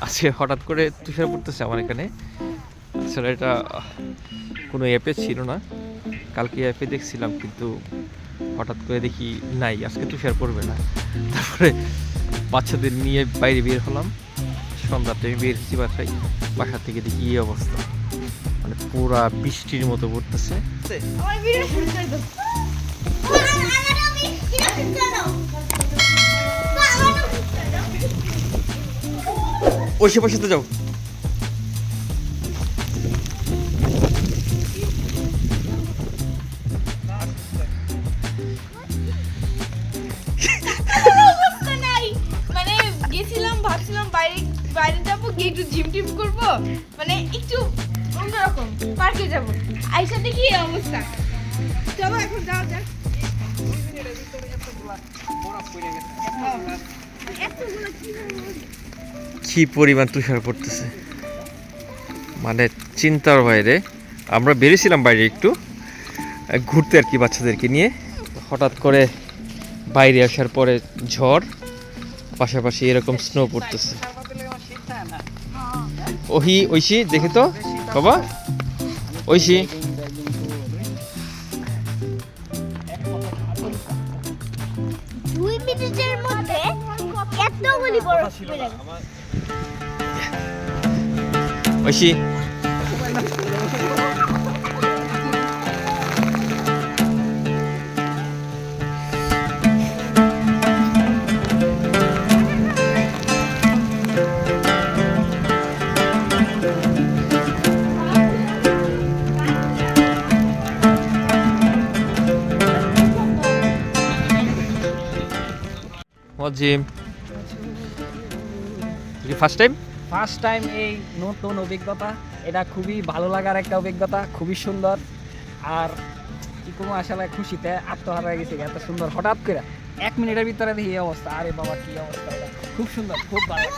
আজকে হঠাৎ করে তুষার পড়তেছে আমার এখানে। আসলে এটা, কোনো অ্যাপে ছিল না। কালকে অ্যাপে দেখছিলাম, কিন্তু হঠাৎ করে দেখি নাই। আজকে তুষার পড়বে না। তারপরে বাচ্চাদের নিয়ে বাইরে বের হলাম। সন্ধ্যাতে আমি বের হচ্ছি বাসায়। বাসা থেকে দেখি এই অবস্থা। মানে পুরা বৃষ্টির মতো পড়তেছে। ওই সে পাশে যাও। মানে ভাবছিলাম বাইরে বাইরে যাব গিয়ে একটু জিম টিম করব। মানে একটু অন্যরকম পার্কে যাব। আইসা দেখি এই অবস্থা। চলো এখন যাও যাক। এতগুলো কি কি পরিমাণ তুষার পড়তেছে? মানে চিন্তার বাইরে। আমরা বেরিয়েছিলাম বাইরে একটু, ঘুরতে আর কি বাচ্চাদেরকে নিয়ে। হঠাৎ করে বাইরে আসার পরে ঝড়, পাশাপাশি এরকম স্নো পড়তেছে। ওহি, ঐশি, দেখি তো। বাবা, ঐশি। মধ্যে এতগুলি পড়ে গেল ঐশি মজিম ফার্স্ট টাইম ফার্স্ট টাইম এই নতুন অভিজ্ঞতা। এটা খুবই ভালো লাগার একটা অভিজ্ঞতা, খুবই সুন্দর। আর কি কোনো আসলে খুশিতে আত্মহারা গেছে, এত সুন্দর। হঠাৎ করে এক মিনিটের ভিতরে দেখি এই অবস্থা। আরে বাবা, কি অবস্থা খুব সুন্দর, খুব ভালো।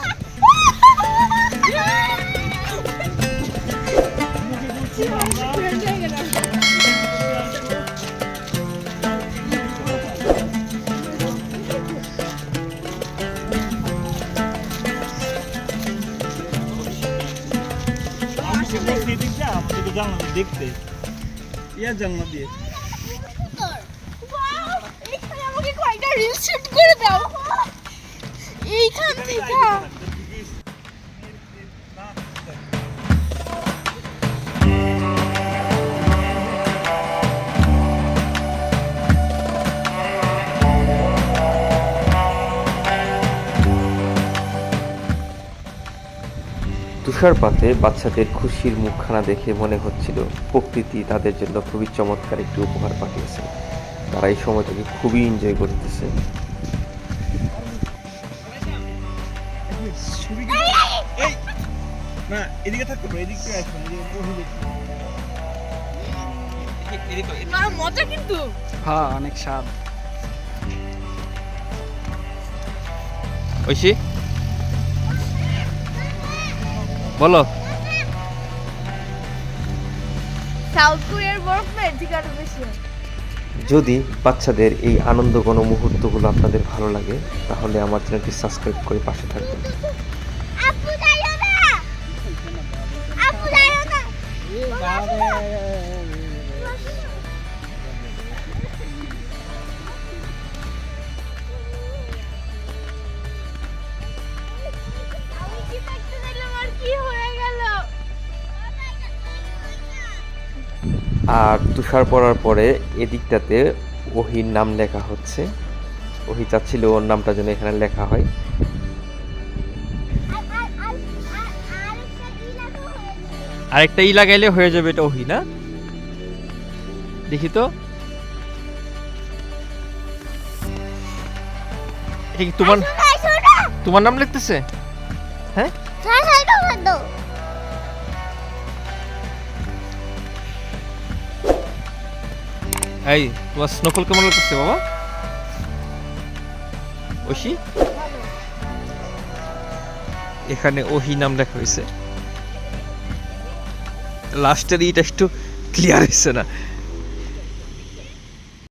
দেখতে। ইয়ার জানলা দিয়ে Wow! এইখানে আমাকে কয়েকটা রিল শুট করে দাও। এইখান থেকে। তুষারপাতে বাচ্চাদের খুশির মুখখানা দেখে মনে হচ্ছিল প্রকৃতি তাদের জন্য খুবই চমৎকার একটি উপহার পাঠিয়েছে। তারা এই সময়টাকে খুবই এনজয় করতেছে। এই না এদিকে থাকতে পারে এদিক আসবে এদিকে ওই দিকে। না মজা কিন্তু। হ্যাঁ অনেক স্বাদ। ঐশি? বলো। সাউথ কোরিয়ার বরফ না এর থেকে আরও বেশি যদি বাচ্চাদের এই আনন্দঘন মুহূর্তগুলো আপনাদের ভালো লাগে তাহলে আমার চ্যানেলটি সাবস্ক্রাইব করে পাশে থাকবেন। আপু যাইও না আপু যাইও না আর তুষার পড়ার পরে এদিকটাতে ওহির নাম লেখা হচ্ছে। ওহি চাচ্ছিল ওর নামটা যেন এখানে লেখা হয়। আর আর আর আরেকটা হয়ে ই লাগাইলে হয়ে যাবে এটা ওহি না? দেখি তো। তোমার তোমার নাম লিখতেছে? হ্যাঁ? এই, তোমার স্নোফল কেমন লাগছে বাবা? ওহি। এখানে ওহি নাম লেখা হয়েছে। লাস্টের ইটা একটু ক্লিয়ার হয়েছে না।